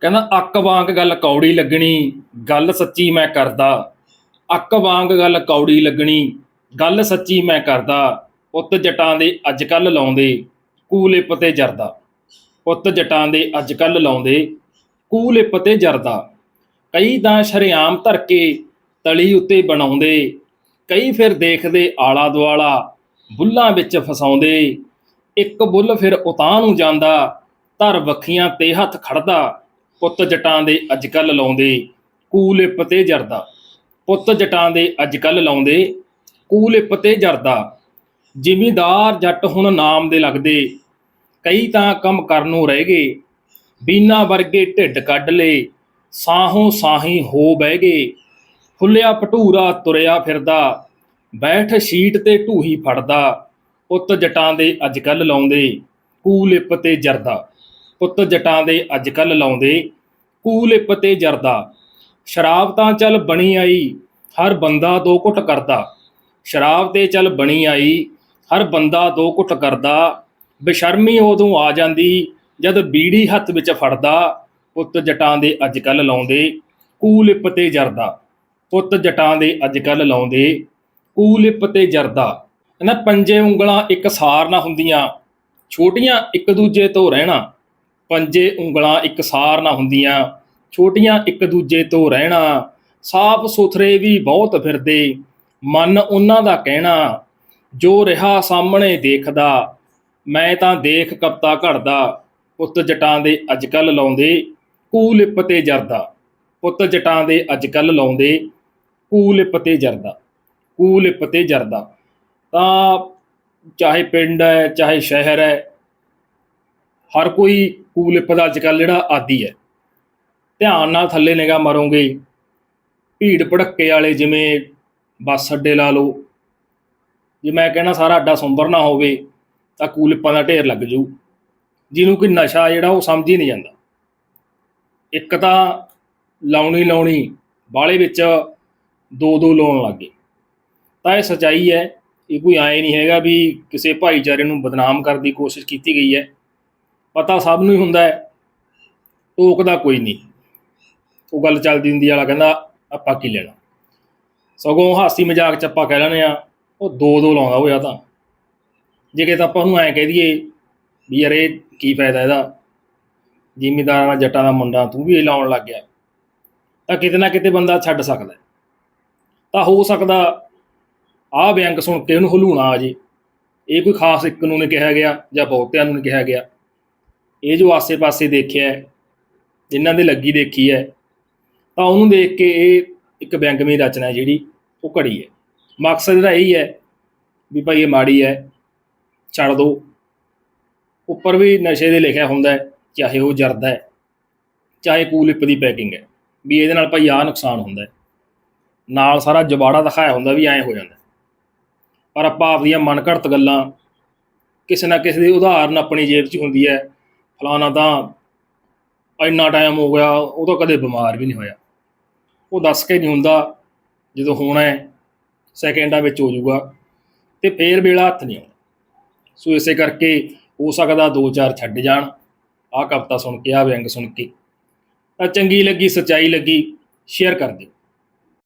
ਕਹਿੰਦਾ ਅੱਕ ਵਾਂਗ ਗੱਲ ਕੌੜੀ ਲੱਗਣੀ, ਗੱਲ ਸੱਚੀ ਮੈਂ ਕਰਦਾ। ਅੱਕ ਵਾਂਗ ਗੱਲ ਕੌੜੀ ਲੱਗਣੀ, ਗੱਲ ਸੱਚੀ ਮੈਂ ਕਰਦਾ। ਪੁੱਤ ਜਟਾਂ ਦੇ ਅੱਜ ਕੱਲ ਲਾਉਂਦੇ ਕੂਲਿਪ ਤੇ ਜਰਦਾ। ਪੁੱਤ ਜਟਾਂ ਦੇ ਅੱਜ ਕੱਲ ਲਾਉਂਦੇ ਕੂਲਿਪ ਤੇ ਜਰਦਾ। ਕਈ ਤਾਂ ਸ਼ਰੇਆਮ ਧਰ ਕੇ ਤਲੀ ਉੱਤੇ ਬਣਾਉਂਦੇ, ਕਈ ਫਿਰ ਦੇਖਦੇ ਆਲਾ ਦੁਆਲਾ ਬੁੱਲਾਂ ਵਿੱਚ ਫਸਾਉਂਦੇ। ਇੱਕ ਬੁੱਲ ਫਿਰ ਉਤਾਂ ਨੂੰ ਜਾਂਦਾ, ਧਰ ਵੱਖੀਆਂ ਤੇ ਹੱਥ ਖੜਦਾ। ਪੁੱਤ ਜਟਾਂ ਦੇ ਅੱਜ ਕੱਲ ਲਾਉਂਦੇ ਕੂਲਿਪ ਤੇ ਜਰਦਾ। ਪੁੱਤ ਜਟਾਂ ਦੇ ਅੱਜ ਕੱਲ ਲਾਉਂਦੇ ਕੂਲਿਪ ਤੇ ਜਰਦਾ। ਜ਼ਿਮੀਦਾਰ ਜੱਟ ਹੁਣ ਨਾਮ ਦੇ ਲੱਗਦੇ। ਕਈ ਤਾਂ ਕੰਮ ਕਰਨ ਨੂੰ ਰਹਿ ਗਏ। ਬੀਨਾ ਵਰਗੇ ਢਿੱਡ ਕੱਢ ਲਏ ਸਾਹੋਂ ਸਾਹੀ ਹੋ ਬਹਿ ਗਏ। ਫੁੱਲਿਆ ਭਟੂਰਾ ਤੁਰਿਆ ਫਿਰਦਾ। ਬੈਠ ਸ਼ੀਟ ਤੇ ਢੂਹੀ ਫੜਦਾ। ਪੁੱਤ ਜਟਾਂ ਦੇ ਅੱਜ ਕੱਲ ਲਾਉਂਦੇ ਕੂਲਿਪ ਤੇ ਜਰਦਾ। ਪੁੱਤ ਜਟਾਂ ਦੇ ਅੱਜ ਕੱਲ ਲਾਉਂਦੇ ਕੂਲਿਪ ਤੇ ਜਰਦਾ। ਸ਼ਰਾਬ ਤਾਂ ਚੱਲ ਬਣੀ ਆਈ, ਹਰ ਬੰਦਾ ਦੋ ਘੁੱਟ ਕਰਦਾ। ਸ਼ਰਾਬ ਤੇ ਚੱਲ ਬਣੀ ਆਈ, ਹਰ ਬੰਦਾ ਦੋ ਘੁੱਟ ਕਰਦਾ। ਬੇਸ਼ਰਮੀ ਉਦੋਂ ਆ ਜਾਂਦੀ, ਜਦ ਬੀੜੀ ਹੱਥ ਵਿੱਚ ਫੜਦਾ। ਪੁੱਤ ਜਟਾਂ ਦੇ ਅੱਜ ਕੱਲ ਲਾਉਂਦੇ ਕੂਲਿਪ ਤੇ ਜਰਦਾ। ਪੁੱਤ ਜਟਾਂ ਦੇ ਅੱਜ ਕੱਲ ਲਾਉਂਦੇ ਕੂਲਿਪ ਤੇ ਜਰਦਾ। ਇਹਨਾਂ ਪੰਜੇ ਉਂਗਲਾਂ ਇੱਕ ਸਾਰ ਨਾ ਹੁੰਦੀਆਂ, ਛੋਟੀਆਂ ਇੱਕ ਦੂਜੇ ਤੋਂ ਰਹਿਣਾ। ਪੰਜੇ ਉਂਗਲਾਂ ਇੱਕ ਸਾਰ ਨਾ ਹੁੰਦੀਆਂ, ਛੋਟੀਆਂ ਇੱਕ ਦੂਜੇ ਤੋਂ ਰਹਿਣਾ, ਸਾਫ਼ ਸੁਥਰੇ ਵੀ ਬਹੁਤ ਫਿਰਦੇ, ਮਨ ਉਹਨਾਂ ਦਾ ਕਹਿਣਾ, ਜੋ ਰਿਹਾ ਸਾਹਮਣੇ ਦੇਖਦਾ, ਮੈਂ ਤਾਂ ਦੇਖ ਕਪਤਾ ਘੜਦਾ, ਪੁੱਤ ਜਟਾਂ ਦੇ ਅੱਜ ਕੱਲ ਲਾਉਂਦੇ ਕੂਲਿਪ ਤੇ ਜਰਦਾ, ਪੁੱਤ ਜਟਾਂ ਦੇ ਅੱਜ ਕੱਲ ਲਾਉਂਦੇ ਕੂਲਿਪ ਤੇ ਜਰਦਾ ਕੂਲਿਪ ਤੇ ਜਰਦਾ, ਤਾਂ ਚਾਹੇ ਪਿੰਡ ਹੈ, ਚਾਹੇ ਸ਼ਹਿਰ ਹੈ, ਹਰ ਕੋਈ ਕੂਲਿਪ ਦਾ ਅੱਜ ਕੱਲ ਜਿਹੜਾ ਆਦੀ ਹੈ। ਧਿਆਨ ਨਾਲ ਥੱਲੇ ਨਿਗਾ ਮਾਰੋਗੇ, ਭੀੜ ਭੜੱਕੇ ਵਾਲੇ ਜਿਵੇਂ ਬੱਸ ਅੱਡੇ ਲਾ ਲਓ। ਜੇ ਮੈਂ ਕਹਿਣਾ ਸਾਰਾ ਅੱਡਾ ਸੁੰਦਰ ਨਾ ਹੋਵੇ, ਤਾਂ ਕੂਲਿਪਾਂ ਦਾ ਢੇਰ ਲੱਗ ਜੂ ਜਿਹਨੂੰ ਕਿ ਨਸ਼ਾ ਜਿਹੜਾ ਉਹ ਸਮਝ ਹੀ ਨਹੀਂ ਜਾਂਦਾ। ਇੱਕ ਤਾਂ ਲਾਉਣੀ ਲਾਉਣੀ ਬਾਲੇ ਵਿੱਚ ਦੋ ਦੋ ਲਾਉਣ ਲੱਗੇ ਤਾਂ ਇਹ ਸਚਾਈ ਹੈ, ਇਹ ਕੋਈ ਆਏ ਨਹੀਂ ਹੈਗਾ ਵੀ ਕਿਸੇ ਭਾਈਚਾਰੇ ਨੂੰ ਬਦਨਾਮ ਕਰਨ ਦੀ ਕੋਸ਼ਿਸ਼ ਕੀਤੀ ਗਈ ਹੈ। ਪਤਾ ਸਭ ਨੂੰ ਹੀ ਹੁੰਦਾ ਹੈ। ਟੋਕਦਾ ਕੋਈ ਨਹੀਂ। ਉਹ ਗੱਲ ਚੱਲਦੀ ਹੁੰਦੀ ਵਾਲਾ ਕਹਿੰਦਾ, ਆਪਾਂ ਕੀ ਲੈਣਾ? ਸਗੋਂ ਹਾਸੀ ਮਜ਼ਾਕ ਚ ਆਪਾਂ ਕਹਿ ਲੈਂਦੇ ਆ ਉਹ ਦੋ ਦੋ ਲਾਉਂਦਾ ਹੋਇਆ ਤਾਂ। ਜੇ ਕਿਤੇ ਆਪਾਂ ਉਹਨੂੰ ਐਂ ਕਹਿ ਦਈਏ ਵੀ ਯਾਰ ਇਹ ਕੀ ਫਾਇਦਾ ਇਹਦਾ? ਜ਼ਿਮੀਦਾਰਾਂ ਦਾ ਜੱਟਾਂ ਦਾ ਮੁੰਡਾ, ਤੂੰ ਵੀ ਇਹ ਲਾਉਣ ਲੱਗ ਗਿਆ। ਤਾਂ ਕਿਤੇ ਨਾ ਕਿਤੇ ਬੰਦਾ ਛੱਡ ਸਕਦਾ ਤਾਂ ਹੋ ਸਕਦਾ ਆਹ ਬੈਂਕ ਸੁਣ ਕੇ ਉਹਨੂੰ ਹਲੂਣਾ ਆ ਜੇ। ਇਹ ਕੋਈ ਖਾਸ ਇੱਕ ਨੂੰ ਨਹੀਂ ਕਿਹਾ ਗਿਆ ਜਾਂ ਬਹੁਤਿਆਂ ਨੂੰ ਨਹੀਂ ਕਿਹਾ ਗਿਆ। ਇਹ ਜੋ ਆਸੇ-ਪਾਸੇ ਦੇਖਿਆ ਹੈ, ਜਿਨ੍ਹਾਂ ਦੇ ਲੱਗੀ ਦੇਖੀ ਹੈ ਤਾਂ ਉਹਨੂੰ ਦੇਖ ਕੇ ਇਹ ਇੱਕ ਵਿਅੰਗਮਈ ਰਚਨਾ ਜਿਹੜੀ ਉਹ ਘੜੀ ਹੈ। ਮਕਸਦ ਇਹਦਾ ਇਹੀ ਹੈ ਵੀ ਭਾਈ ਇਹ ਮਾੜੀ ਹੈ ਛੱਡ ਦੋ। ਉੱਪਰ ਵੀ ਨਸ਼ੇ ਦੇ ਲਿਖਿਆ ਹੁੰਦਾ ਚਾਹੇ ਉਹ ਜਰਦਾ ਹੈ ਚਾਹੇ ਕੂਲਿਪ ਦੀ ਪੈਕਿੰਗ ਹੈ ਵੀ ਇਹਦੇ ਨਾਲ ਭਾਈ ਆਹ ਨੁਕਸਾਨ ਹੁੰਦਾ ਨਾਲ ਸਾਰਾ ਜਬਾੜਾ ਦਿਖਾਇਆ ਹੁੰਦਾ ਵੀ ਐਂ ਹੋ ਜਾਂਦਾ ਪਰ ਆਪਾਂ ਆਪਦੀਆਂ ਮਨ ਘੜਤ ਗੱਲਾਂ ਕਿਸੇ ਨਾ ਕਿਸੇ ਦੇ ਉਦਾਹਰਨ ਆਪਣੀ ਜੇਬ 'ਚ ਹੁੰਦੀ ਹੈ ਫਲਾਣਾ ਤਾਂ ਇੰਨਾ ਟਾਈਮ ਹੋ ਗਿਆ, ਉਹ ਤਾਂ ਕਦੇ ਬਿਮਾਰ ਵੀ ਨਹੀਂ ਹੋਇਆ। ਉਹ ਦੱਸ ਕੇ ਨਹੀਂ ਹੁੰਦਾ ਜਦੋਂ ਹੋਣਾ ਹੈ ਸੈਕਿੰਡਾਂ ਵਿੱਚ ਹੋ ਜਾਊਗਾ। ਤੇ ਫੇਰ ਵੇਲਾ ਹੱਥ ਨਹੀਂ ਆਉਂਦਾ। ਸੋ ਇਸੇ ਕਰਕੇ ਹੋ ਸਕਦਾ ਦੋ ਚਾਰ ਛੱਡ ਜਾਣ। ਆਹ ਕਵਿਤਾ ਸੁਣ ਕੇ, ਆਹ ਵਿਅੰਗ ਸੁਣ ਕੇ। ਤਾਂ ਚੰਗੀ ਲੱਗੀ, ਸਚਾਈ ਲੱਗੀ ਸ਼ੇਅਰ ਕਰ ਦਿਓ।